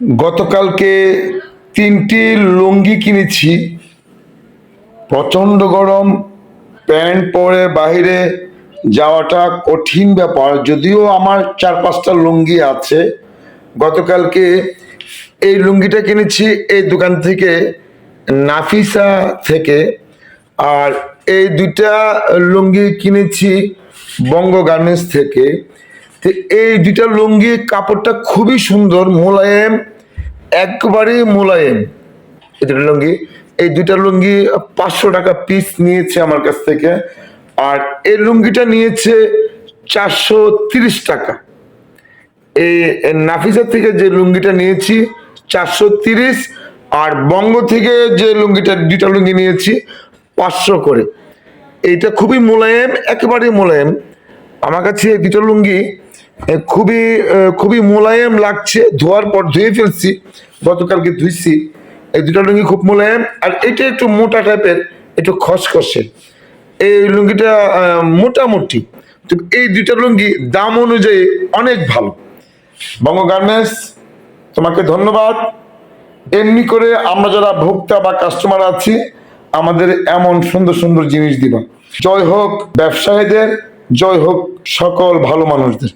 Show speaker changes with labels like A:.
A: গতকালকে তিনটি লুঙ্গি কিনেছি। প্রচণ্ড গরম, প্যান্ট পরে বাইরে যাওয়াটা কঠিন ব্যাপার। যদিও আমার চার পাঁচটা লুঙ্গি আছে। গতকালকে এই লুঙ্গিটা কিনেছি এই দোকান থেকে, নাফিসা থেকে। আর এই দুইটা লুঙ্গি কিনেছি বঙ্গ গার্মেন্টস থেকে। এই দুইটা লুঙ্গি কাপড়টা খুবই সুন্দর, মোলায়েম একবারেই মোলায়েম। এই দুটো লুঙ্গি, এই দুইটা লুঙ্গি পাঁচশো টাকা পিস নিয়েছে আমার কাছ থেকে, আর এই লুঙ্গিটা নিয়েছে চারশো তিরিশ টাকা। এই নাফিসা থেকে যে লুঙ্গিটা নিয়েছি চারশো তিরিশ, আর বঙ্গ থেকে যে লুঙ্গিটা, দুইটা লুঙ্গি নিয়েছি পাঁচশো করে। এইটা খুবই মোলায়েম, একেবারে মোলায়েম। আমার কাছে এই দুটো লুঙ্গি খুবই খুবই মোলায়েম লাগছে, ধোয়ার পর ধুয়ে ফেলছি, গতকালকে ধুইছি। এই দুটো লুঙ্গি খুব মোলায়েম, আর এটা একটু মোটা টাইপের, একটু খসখসে। এই লুঙ্গিটা মোটামুটি। তো এই দুইটা লুঙ্গি দাম অনুযায়ী অনেক ভালো। বঙ্গ গার্মেন্টস, তোমাকে ধন্যবাদ। এমনি করে আমরা যারা ভোক্তা বা কাস্টমার আছি, আমাদের এমন সুন্দর সুন্দর জিনিস দিবা। জয় হোক ব্যবসায়ীদের, জয় হোক সকল ভালো মানুষদের।